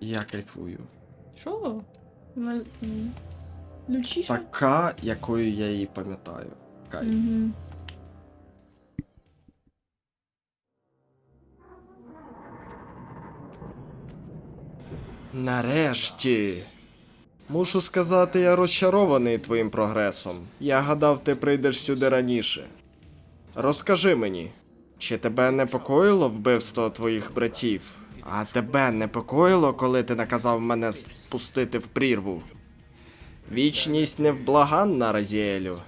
Я кайфую. Що? Лючіша? Така, якою я її пам'ятаю. Кайф. Угу. Нарешті. Мушу сказати, я розчарований твоїм прогресом. Я гадав, ти прийдеш сюди раніше. Розкажи мені, чи тебе непокоїло вбивство твоїх братів? А тебе непокоїло, коли ти наказав мене спустити в прірву? Вічність невблаганна, Разіелю.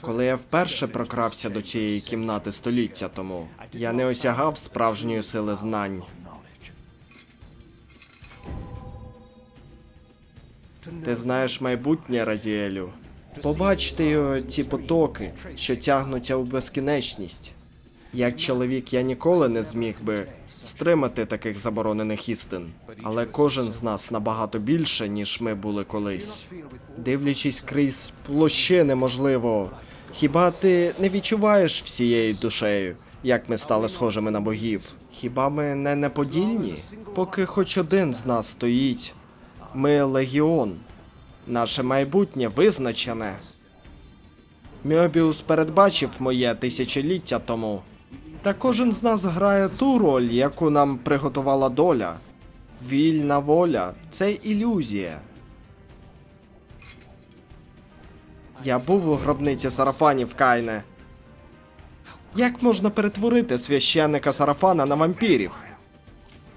Коли я вперше прокрався до цієї кімнати століття тому, я не осягав справжньої сили знань. Ти знаєш майбутнє, Разіелю. Побачте його ці потоки, що тягнуться у безкінечність. Як чоловік я ніколи не зміг би стримати таких заборонених істин, але кожен з нас набагато більше, ніж ми були колись. Дивлячись крізь площини, можливо, хіба ти не відчуваєш всією душею, як ми стали схожими на богів? Хіба ми не неподільні? Поки хоч один з нас стоїть, ми легіон. Наше майбутнє визначене. Мьобіус передбачив моє тисячоліття тому. Та кожен з нас грає ту роль, яку нам приготувала доля. Вільна воля це ілюзія. Я був у гробниці сарафанів Кайне. Як можна перетворити священника сарафана на вампірів?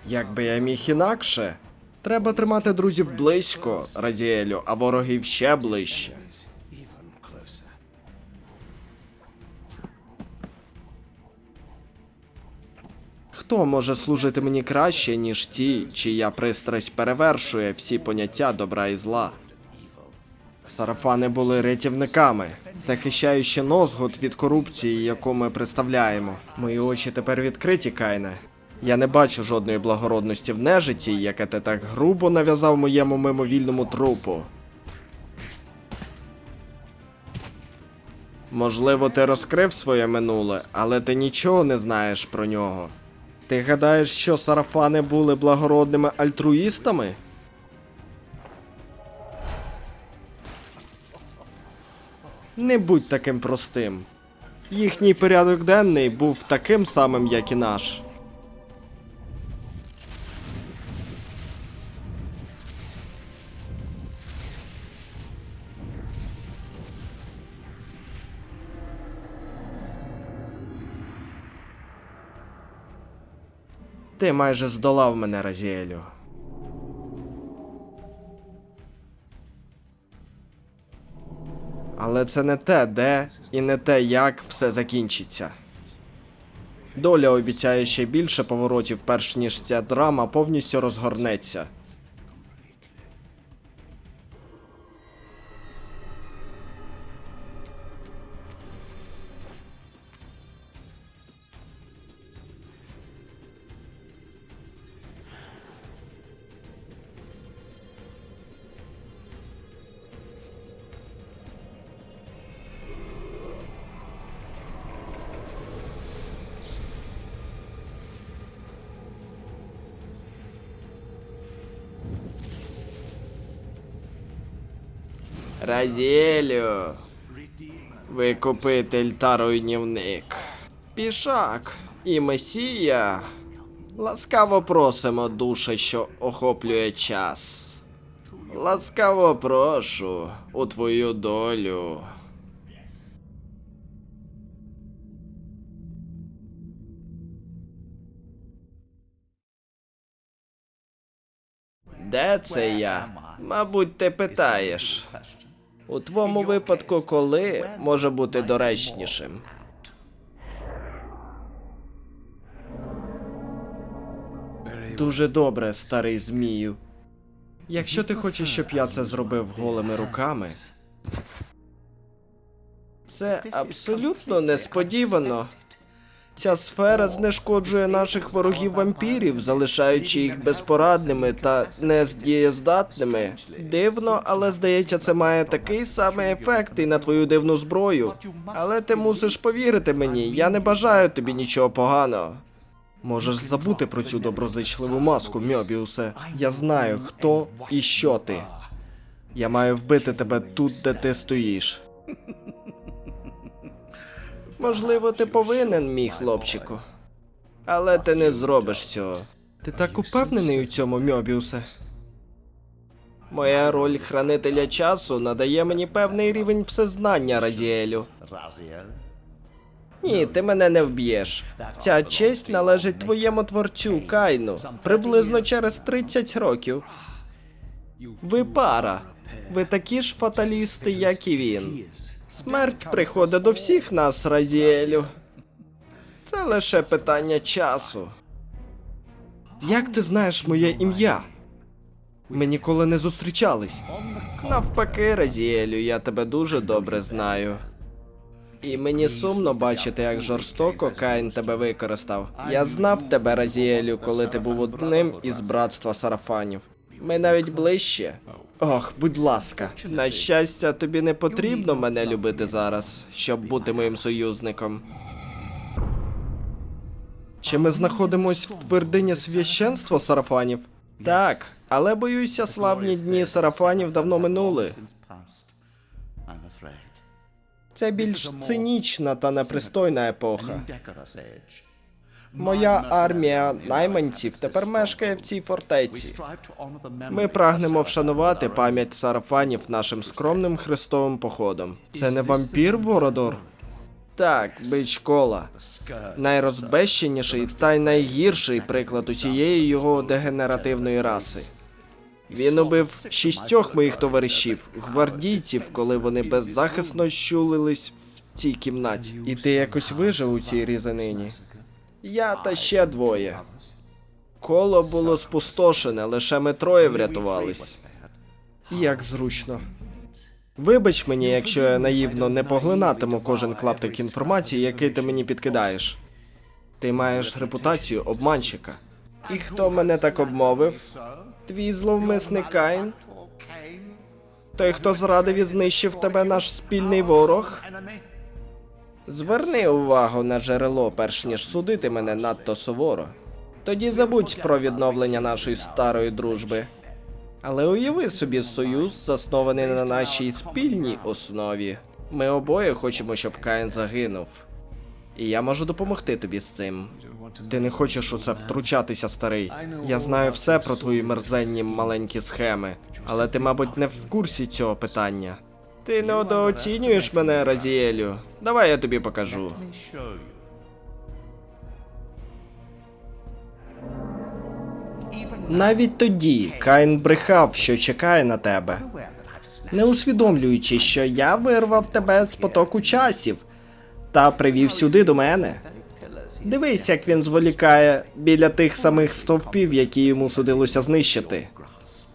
Якби я міг інакше, треба тримати друзів близько, Разіелю, а ворогів ще ближче. Хто може служити мені краще, ніж ті, чия пристрасть перевершує всі поняття добра і зла? Сарафани були рятівниками, захищаючи Нозгут від корупції, яку ми представляємо. Мої очі тепер відкриті, Кайне. Я не бачу жодної благородності в нежиті, яке ти так грубо нав'язав моєму мимовільному трупу. Можливо, ти розкрив своє минуле, але ти нічого не знаєш про нього. Ти гадаєш, що сарафани були благородними альтруїстами? Не будь таким простим. Їхній порядок денний був таким самим, як і наш. Ти майже здолав мене, Разіелю. Але це не те, де і не те, як все закінчиться. Доля обіцяє ще більше поворотів, перш ніж ця драма повністю розгорнеться. Разєлю. Викупитель та руйнівник. Пішак і месія. Ласкаво просимо, душа, що охоплює час. Ласкаво прошу у твою долю. Де це я? Мабуть, ти питаєш. У твоєму випадку, коли може бути доречнішим. Дуже добре, старий змію. Якщо ти хочеш, щоб я це зробив голими руками. Це абсолютно несподівано. Ця сфера знешкоджує наших ворогів вампірів, залишаючи їх безпорадними та нездієздатними. Дивно, але здається, це має такий самий ефект і на твою дивну зброю. Але ти мусиш повірити мені, я не бажаю тобі нічого поганого. Можеш забути про цю доброзичливу маску, Мьобіусе. Я знаю, хто і що ти. Я маю вбити тебе тут, де ти стоїш. Можливо, ти повинен, мій хлопчику. Але ти не зробиш цього. Ти так упевнений у цьому, Мьобіусе? Моя роль хранителя часу надає мені певний рівень всезнання, Разіелю. Ні, ти мене не вб'єш. Ця честь належить твоєму творцю Кайну приблизно через 30 років. Ви пара. Ви такі ж фаталісти, як і він. Смерть приходить до всіх нас, Разіелю. Це лише питання часу. Як ти знаєш моє ім'я? Ми ніколи не зустрічались. Навпаки, Разіелю, я тебе дуже добре знаю. І мені сумно бачити, як жорстоко Каїн тебе використав. Я знав тебе, Разіелю, коли ти був одним із братства сарафанів. Ми навіть ближче. Ох, будь ласка. На щастя, тобі не потрібно мене любити зараз, щоб бути моїм союзником. Чи ми знаходимось в твердині священства сарафанів? Так, але боюся, славні дні сарафанів давно минули. Це більш цинічна та непристойна епоха. Моя армія найманців тепер мешкає в цій фортеці. Ми прагнемо вшанувати пам'ять сарафанів нашим скромним хрестовим походом. Це не вампір, Вородор? Так, бич кола. Найрозбещеніший та й найгірший приклад усієї його дегенеративної раси. Він убив шістьох моїх товаришів, гвардійців, коли вони беззахисно щулились в цій кімнаті. І ти якось вижив у цій різанині. Я та ще двоє. Коло було спустошене, лише ми троє врятувались. Як зручно. Вибач мені, якщо я наївно не поглинатиму кожен клаптик інформації, який ти мені підкидаєш. Ти маєш репутацію обманщика. І хто мене так обмовив? Твій зловмисник Каїн? Той, хто зрадив і знищив тебе наш спільний ворог? Зверни увагу на джерело, перш ніж судити мене надто суворо. Тоді забудь про відновлення нашої старої дружби. Але уяви собі союз, заснований на нашій спільній основі. Ми обоє хочемо, щоб Каїн загинув. І я можу допомогти тобі з цим. Ти не хочеш у це втручатися, старий. Я знаю все про твої мерзенні маленькі схеми, але ти, мабуть, не в курсі цього питання. Ти недооцінюєш мене, Разіелю. Давай я тобі покажу. Навіть тоді Каїн брехав, що чекає на тебе, не усвідомлюючи, що я вирвав тебе з потоку часів та привів сюди до мене. Дивись, як він зволікає біля тих самих стовпів, які йому судилося знищити.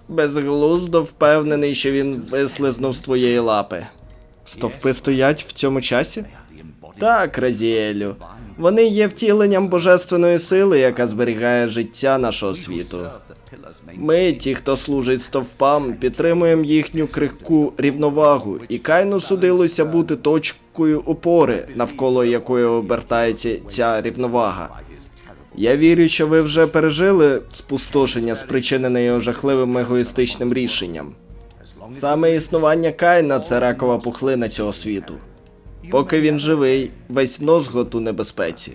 Безглуздо впевнений, що він вислизнув з твоєї лапи. Стовпи стоять в цьому часі? Так, Разіелю. Вони є втіленням божественної сили, яка зберігає життя нашого світу. Ми, ті, хто служить стовпам, підтримуємо їхню крихку рівновагу, і кайну судилося бути точкою опори, навколо якої обертається ця рівновага. Я вірю, що ви вже пережили спустошення, спричинене його жахливим егоїстичним рішенням. Саме існування Кайна це ракова пухлина цього світу. Поки він живий, весь Нозгот у небезпеці.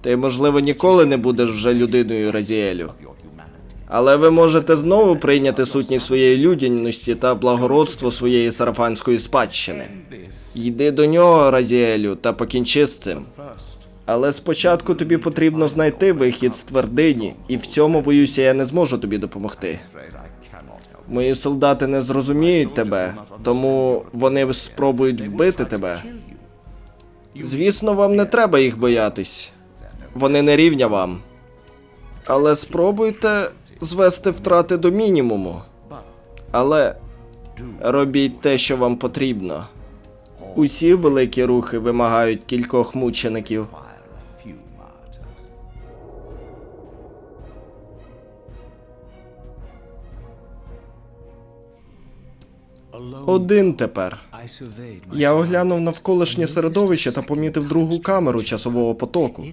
Ти, можливо, ніколи не будеш вже людиною Разіелю. Але ви можете знову прийняти сутність своєї людяності та благородство своєї сарафанської спадщини. Йди до нього, Разіелю, та покінчи з цим. Але спочатку тобі потрібно знайти вихід з твердині, і в цьому, боюся, я не зможу тобі допомогти. Мої солдати не зрозуміють тебе, тому вони спробують вбити тебе. Звісно, вам не треба їх боятись. Вони не рівня вам. Але спробуйте звести втрати до мінімуму. Але робіть те, що вам потрібно. Усі великі рухи вимагають кількох мучеників. Один тепер. Я оглянув навколишнє середовище та помітив другу камеру часового потоку.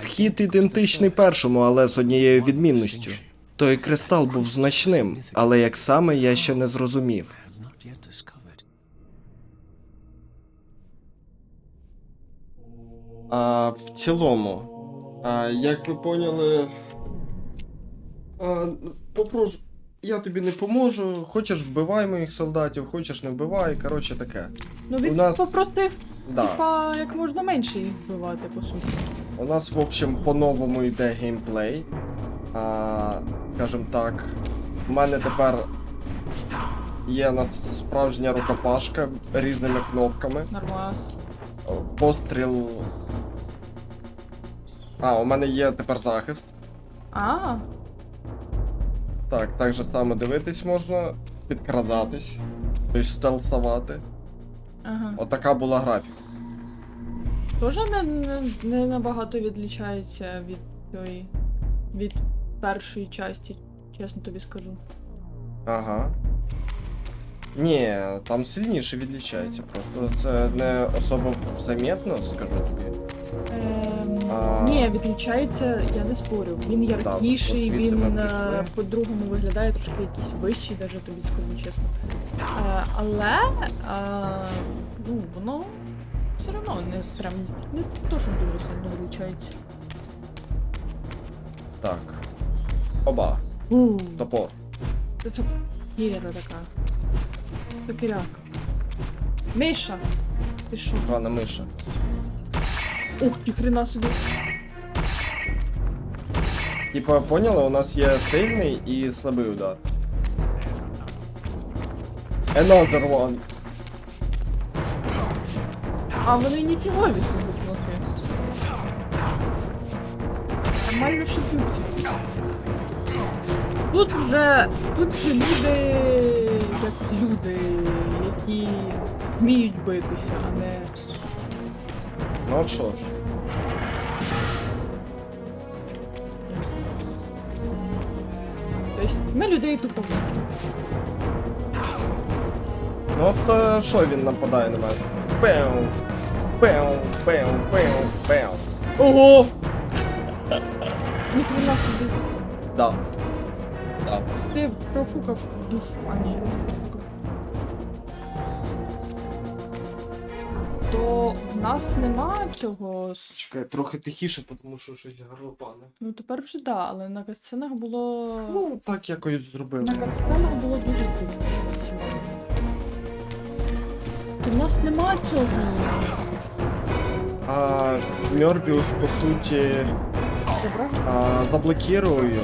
Вхід ідентичний першому, але з однією відмінністю. Той кристал був значним, але як саме я ще не зрозумів. А в цілому, а, як ви поняли. А, попрошу, я тобі не поможу. Хочеш вбивай моїх солдатів, хочеш не вбивай, коротше таке. Ну він У нас- попросив, Да. типа, як можна менше їх вбивати, по суті. У нас, в общем, по-новому йде геймплей. А, скажем так, у мене тепер є нас справжня рукопашка різними кнопками. Нормас. Постріл. А, у мене є тепер захист. А, Так, так же само дивитись можна, підкрадатись, тобто стелсувати. ага. Отака була графіка. Тоже не, не, не набагато відлічається від цієї. від першої часті, чесно тобі скажу. Ага. Ні, там сильніше відлічається просто. Це не особо замітно, скажу тобі. Ем, А. Ні, відлічається, я не спорю. Він яркіший, от звідси він ми е, пішли. по-другому виглядає трошки якийсь вищий, даже тобі скажу чесно. Е, але е, ну, воно все одно не прям не то, що дуже сильно відлічається. Так. Оба. Топор. Це це кіра така. Сокиряк. Миша! Ти що? Рана миша. Ух, ті хрена собі. Типа, поняли, у нас є сильний і слабий удар. Another one. А вони ніфігові слухають лохи. Нормально шипються. Тут вже. Тут вже люди. як люди, які вміють битися, а не. Ну що ж. Тобто ми людей тупо бачимо. Ну от е, що він нападає на мене? Пеу. Пеу, пеу, пеу, пеу. Ого! Ніхрена собі. Да. Да. Ти профукав душу, а ні, То в нас нема цього. Чекай, трохи тихіше, тому що щось горлопане. Ну тепер вже да, але на катсценах було. Ну, так якось зробили. на катсценах було дуже круто. В нас нема цього. А Мьорбіус, по суті, а, заблокірую.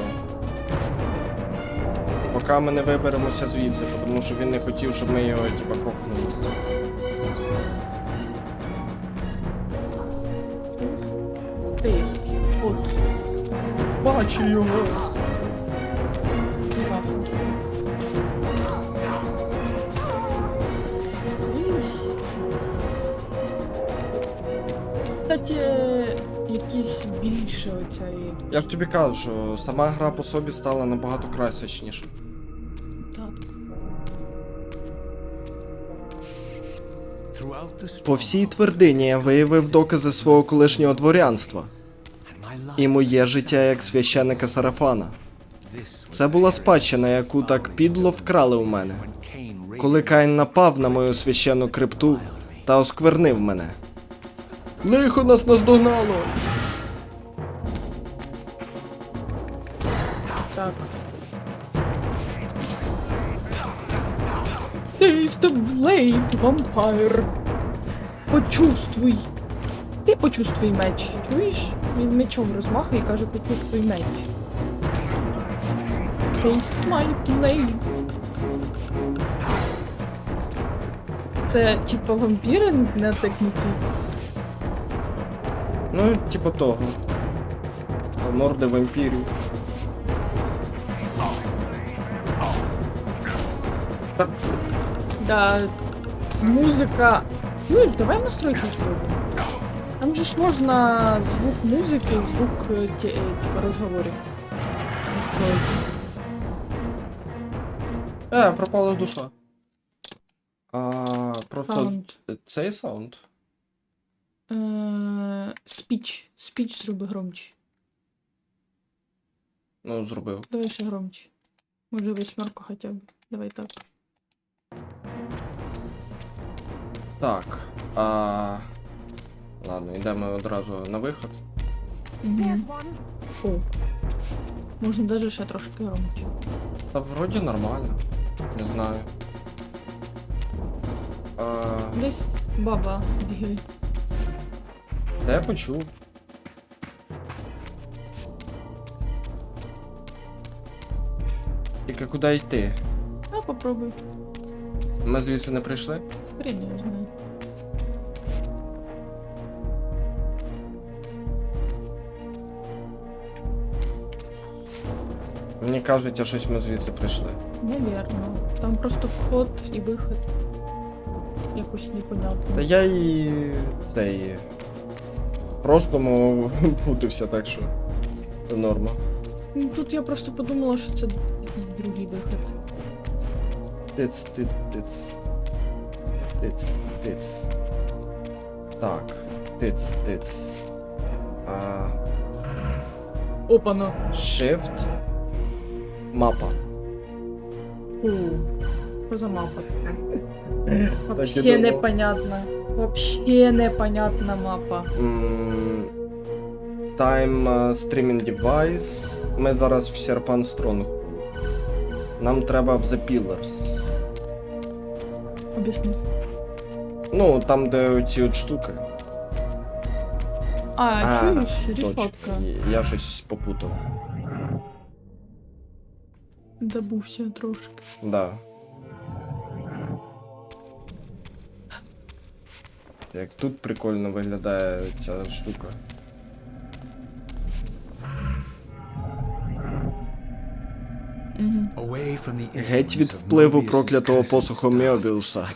Поки ми не виберемося звідси, тому що він не хотів, щоб ми його, типа, крокнули. Ти. От. Бачу його! Кстати, якісь більше оцеї. Я ж тобі кажу, сама гра по собі стала набагато красочніше. По всій твердині я виявив докази свого колишнього дворянства і моє життя як священника Сарафана. Це була спадщина, яку так підло вкрали у мене, коли Каїн напав на мою священну крипту та осквернив мене. Лихо нас наздогнало! Vampire. Почувствуй. Ти почувствуй меч. Чуєш? Він мечом розмахує і каже, почувствуй меч. Taste my blade. Це типа вампіри не тикнуті. Ну, типу того. Морди вампірів. Та Да, музика. Юль, давай в настройки зробимо. Там же ж можна звук музики, звук е, ті- е, типу розговорів. Настроїти. Е, пропала душа. А, просто Саунд. цей саунд. Спіч. Спіч зроби громче. Ну, зробив. Давай ще громче. Може восьмерку хоча б. Давай так. Так. А... Ладно, йдемо одразу на виход. Угу. О. Можна даже ще трошки громче. Та вроді нормально. Не знаю. А... Десь баба бігає. Та я почув. Тільки куди йти? А попробуй. Ми звідси не прийшли? Хрень я знаю. Мені кажуть, а щось ми звідси прийшли. Навірно. Там просто вход і виход. Якось непонятно. Та я і цей. В прошлому путався, так що. Це норма. Ну, Тут я просто подумала, що це якийсь другий виход. Тиц, тиц, тиц. Тиц, тиц. Так. Тиц, тиц. А, Опано. shift. Мапа. О, що за мапа? Вообще непонятна. Вообще непонятна мапа. Time uh, streaming device. Ми зараз в Серпан Стронг. Нам треба в The Pillars. Об'ясни. Ну, там, де ці от штуки. А, чуєш, точно. рішотка. Я щось попутав. Забувся трошки. Да. Як тут прикольно виглядає ця штука. Геть від впливу проклятого посуху Меобіуса.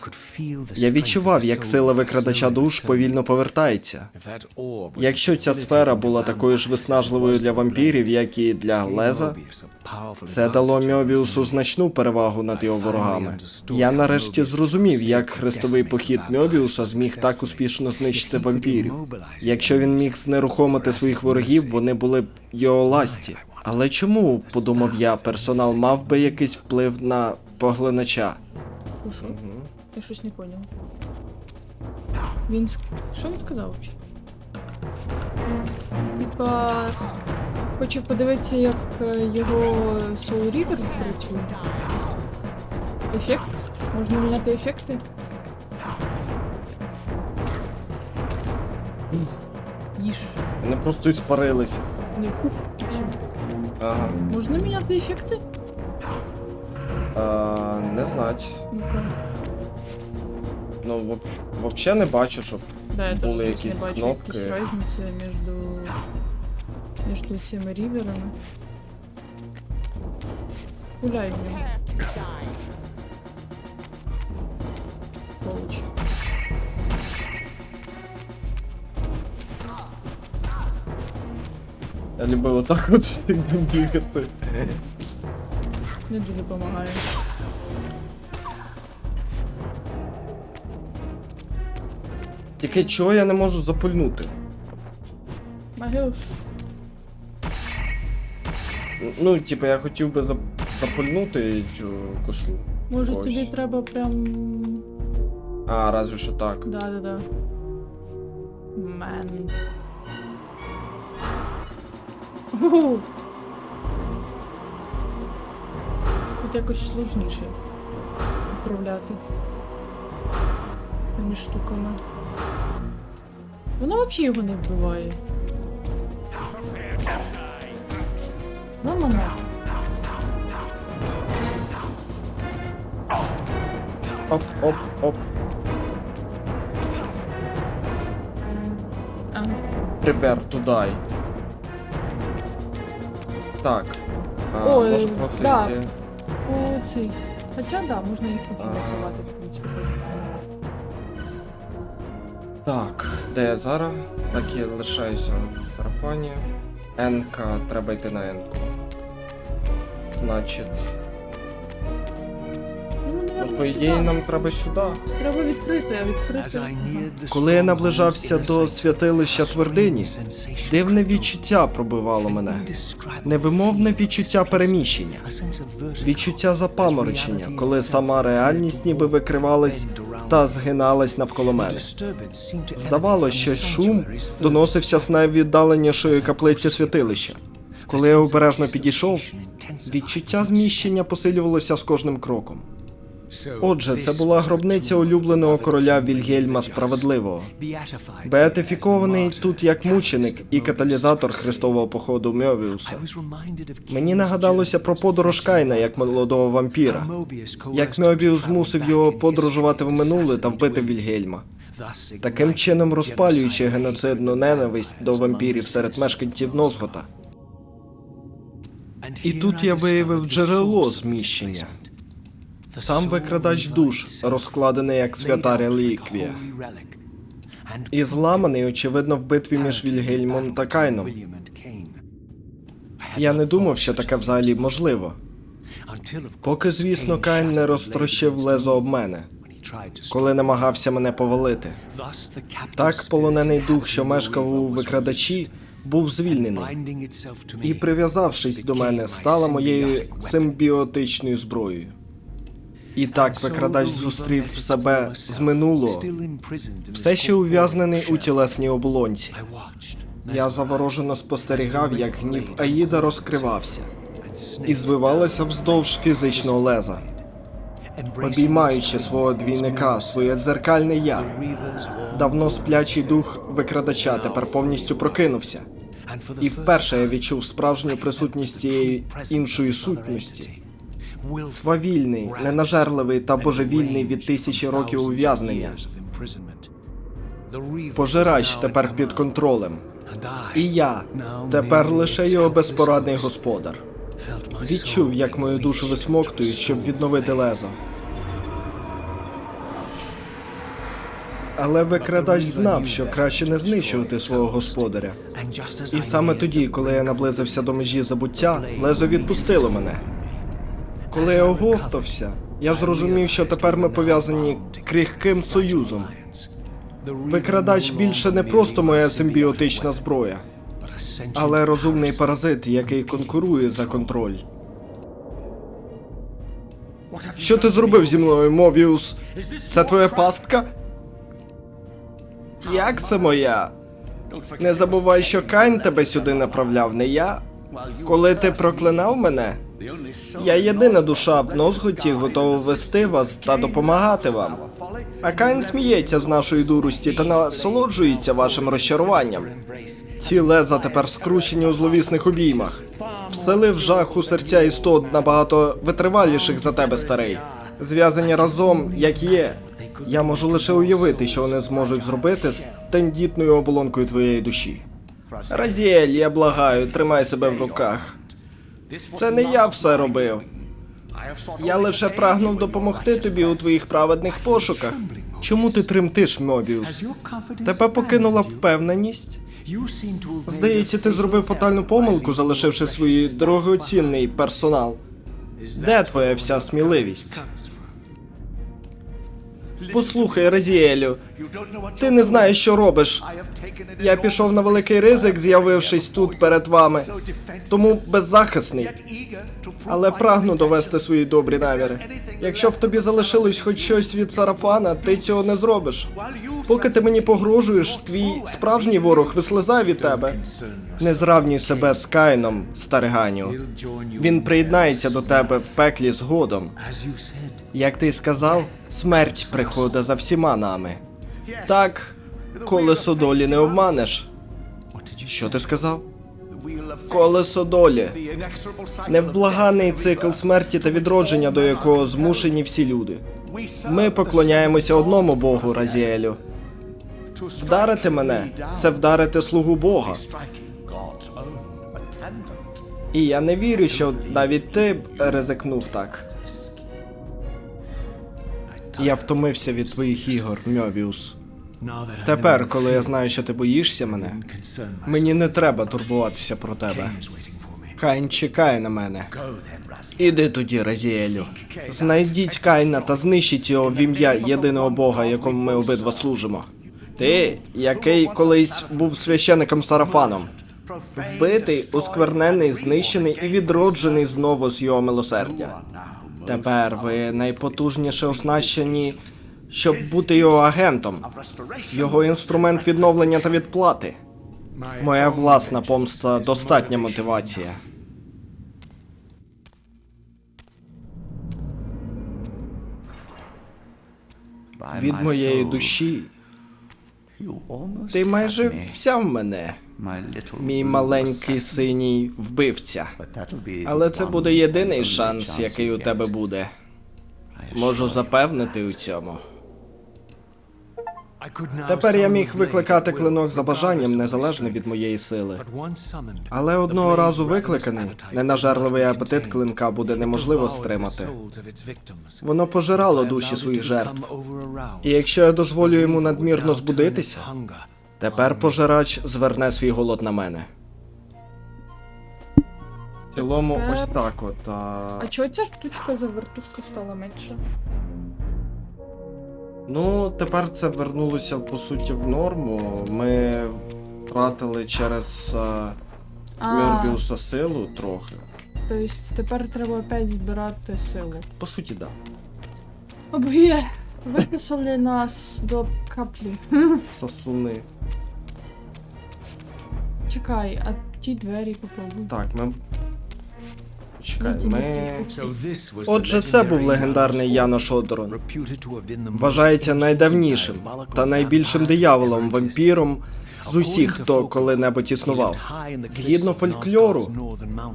Я відчував, як сила викрадача душ повільно повертається. Якщо ця сфера була такою ж виснажливою для вампірів, як і для Леза, це дало Мьобіусу значну перевагу над його ворогами. Я нарешті зрозумів, як хрестовий похід Мьобіуса зміг так успішно знищити вампірів. Якщо він міг знерухомити своїх ворогів, вони були б його ласті. Але чому, подумав я, персонал мав би якийсь вплив на поглинача? Що? Я щось не поняв. Він. Що він сказав? взагалі? Типа. Хочу подивитися, як е, його Soul River працює. Ефект? Можна міняти ефекти? Їж. Вони просто іспарились. Не пуф і все. Ага. Можна міняти ефекти? А, не знать. Ну-ка. Ну, в- вообще не бачу, щоб Да, я Були теж не якісь бачу кнопки. якісь різниці між, між цими ріверами. Гуляй в нього. Я любив отак от завжди бігати. Не дуже допомагає. Тільки чого я не можу запульнути? Магеуш. Ну, типу, я хотів би зап- запульнути цю кошу. Може Ось. тобі треба прям. А, разве що так. Да-да-да. Мен. Оу. Тут якось сложніше управляти цими штуками. Вона взагалі його не вбиває. Ламана. Оп, оп, оп. А, Prepare to die. Так. А, Ой, може просто да. йти. о, цей. Хоча да, можна їх А. в принципі. Так, де я зараз? Так я лишаюся в сарафані. НК, треба йти на НК. Значить. По ідеї, нам треба сюди. треба відкрити, а відкрити. Коли я наближався до святилища твердині, дивне відчуття пробивало мене. Невимовне відчуття переміщення, відчуття запаморочення, коли сама реальність ніби викривалась та згиналась навколо мене. Здавалося, що шум доносився з найвіддаленішої каплиці святилища. Коли я обережно підійшов, відчуття зміщення посилювалося з кожним кроком. Отже, це була гробниця улюбленого короля Вільгельма Справедливого, беатифікований тут як мученик і каталізатор хрестового походу Мьовіуса. Мені нагадалося про подорож Кайна як молодого вампіра, як Мьобіус змусив його подорожувати в минуле та вбити Вільгельма, таким чином розпалюючи геноцидну ненависть до вампірів серед мешканців Нозгота. І тут я виявив джерело зміщення. Сам викрадач душ, розкладений як свята реліквія, і зламаний, очевидно, в битві між Вільгельмом та Кайном. Я не думав, що таке взагалі можливо. Поки, звісно, Кайн не розтрощив лезо об мене, коли намагався мене повалити. Так, полонений дух, що мешкав у викрадачі, був звільнений і, прив'язавшись до мене, стала моєю симбіотичною зброєю. І так викрадач зустрів себе з минулого, все ще ув'язнений у тілесній оболонці. Я заворожено спостерігав, як гнів Аїда розкривався. І звивалася вздовж фізичного леза, обіймаючи свого двійника, своє дзеркальне я. Давно сплячий дух викрадача тепер повністю прокинувся. І вперше я відчув справжню присутність цієї іншої сутності. Свавільний, ненажерливий та божевільний від тисячі років ув'язнення. Пожирач тепер під контролем. І я тепер лише його безпорадний господар. Відчув, як мою душу висмоктують, щоб відновити лезо. Але викрадач знав, що краще не знищувати свого господаря. І саме тоді, коли я наблизився до межі забуття, лезо відпустило мене. Коли я оговтався, я зрозумів, що тепер ми пов'язані крихким союзом. Викрадач більше не просто моя симбіотична зброя, але розумний паразит, який конкурує за контроль. Що ти зробив зі мною, Мобіус? Це твоя пастка? Як це моя? Не забувай, що Кайн тебе сюди направляв, не я. Коли ти проклинав мене, я єдина душа в Нозготі готова вести вас та допомагати вам. А Кайн сміється з нашої дурості та насолоджується вашим розчаруванням. Ці леза тепер скручені у зловісних обіймах. Вселив жах у серця істот набагато витриваліших за тебе, старий. Зв'язані разом, як є. Я можу лише уявити, що вони зможуть зробити з тендітною оболонкою твоєї душі. Разіель, я благаю, тримай себе в руках. Це не я все робив. Я лише прагнув допомогти тобі у твоїх праведних пошуках. Чому ти тремтиш, Мобіус? Тебе покинула впевненість? Здається, ти зробив фатальну помилку, залишивши свій дорогоцінний персонал. Де твоя вся сміливість? Послухай, Разіелю, ти не знаєш, що робиш. Я пішов на великий ризик, з'явившись тут перед вами, тому беззахисний. Але прагну довести свої добрі наміри. Якщо в тобі залишилось хоч щось від сарафана, ти цього не зробиш. Поки ти мені погрожуєш, твій справжній ворог вислизає від тебе. Не зравнюй себе з Кайном, стариганю. Він приєднається до тебе в пеклі згодом. Як ти сказав, смерть приходить за всіма нами. Так, колесо долі не обманеш. Що ти сказав? Колесо долі. Невблаганий цикл смерті та відродження, до якого змушені всі люди. Ми поклоняємося одному Богу, Разіелю. Вдарити мене це вдарити слугу Бога. І я не вірю, що навіть ти б ризикнув так. Я втомився від твоїх ігор, Мьобіус. Тепер, коли я знаю, що ти боїшся мене, мені не треба турбуватися про тебе. Кайн чекає на мене. Іди тоді, Разіелю. Знайдіть Кайна та знищіть його в ім'я єдиного Бога, якому ми обидва служимо. Ти, який колись був священиком Сарафаном. Вбитий, осквернений, знищений і відроджений знову з його милосердя. Тепер ви найпотужніше оснащені, щоб бути його агентом. Його інструмент відновлення та відплати. Моя власна помста достатня мотивація. Від моєї душі ти майже взяв мене, мій маленький синій вбивця. Але це буде єдиний шанс, який у тебе буде. Можу запевнити у цьому. Тепер я міг викликати клинок за бажанням, незалежно від моєї сили. Але одного разу викликаний, ненажерливий апетит клинка буде неможливо стримати. Воно пожирало душі своїх жертв. І якщо я дозволю йому надмірно збудитися, тепер пожирач зверне свій голод на мене. В цілому, ось так от. А... А чого ця штучка за вертушка стала менше? Ну, тепер це вернулося по суті в норму. Ми втратили через а, А, силу трохи. тобто тепер треба опять збирати силу. По суті, да. Об'є, виписали нас до каплі. Сосуни. Чекай, а ті двері попробуй. Так, ми. Чекай, ми. Отже, це був легендарний Янош Одорон. Вважається найдавнішим та найбільшим дияволом, вампіром з усіх, хто коли-небудь існував. Згідно фольклору,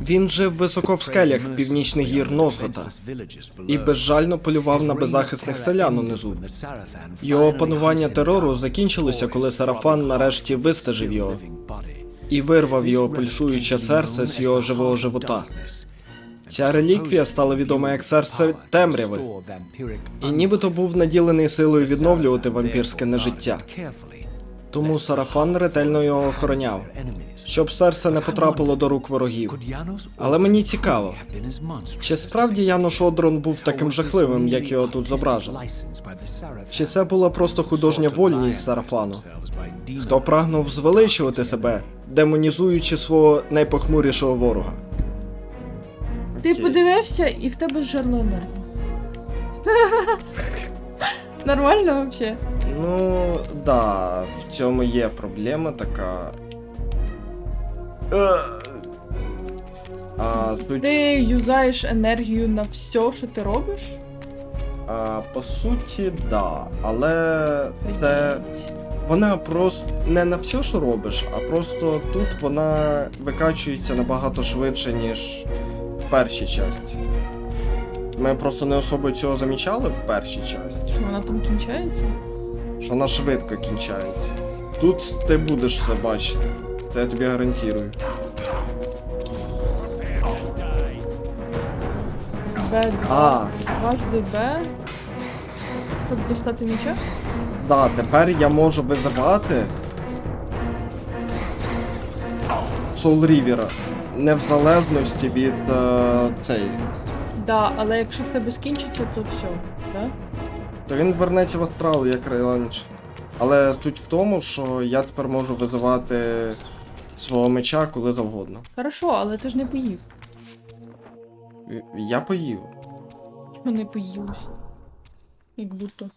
Він жив високо в скелях північних гір Нозгота і безжально полював на беззахисних селян унизу. Його панування терору закінчилося, коли Сарафан нарешті вистежив його і вирвав його пульсуюче серце з його живого живота. Ця реліквія стала відома як серце темряви, і нібито був наділений силою відновлювати вампірське нежиття. Тому Сарафан ретельно його охороняв, щоб серце не потрапило до рук ворогів. Але мені цікаво, чи справді Янош Одрон був таким жахливим, як його тут зображено? Чи це була просто художня вольність Сарафану? Хто прагнув звеличувати себе, демонізуючи свого найпохмурішого ворога? Ти подивився і в тебе жерло енергії. Нормально взагалі? Ну, да, в цьому є проблема така. Е, А, суть, Ти юзаєш енергію на все, що ти робиш? а, по суті, да. Але це. Вона просто не на все, що робиш, а просто тут вона викачується набагато швидше, ніж в першій часті. Ми просто не особо цього замічали в першій часті. Що вона там кінчається? що вона швидко кінчається. Тут ти будеш це бачити. Це я тобі гарантую. Б2. А, Дважди Б. Щоб дістати міча? да, тепер я можу визивати Soul River не в залежності від е, цей. Да, але якщо в тебе скінчиться, то все, да? То він вернеться в астрал, як раніше. Але суть в тому, що я тепер можу визивати свого меча коли завгодно. Хорошо, але ти ж не поїв. Я поїв. Чого не поїлось? Як будто.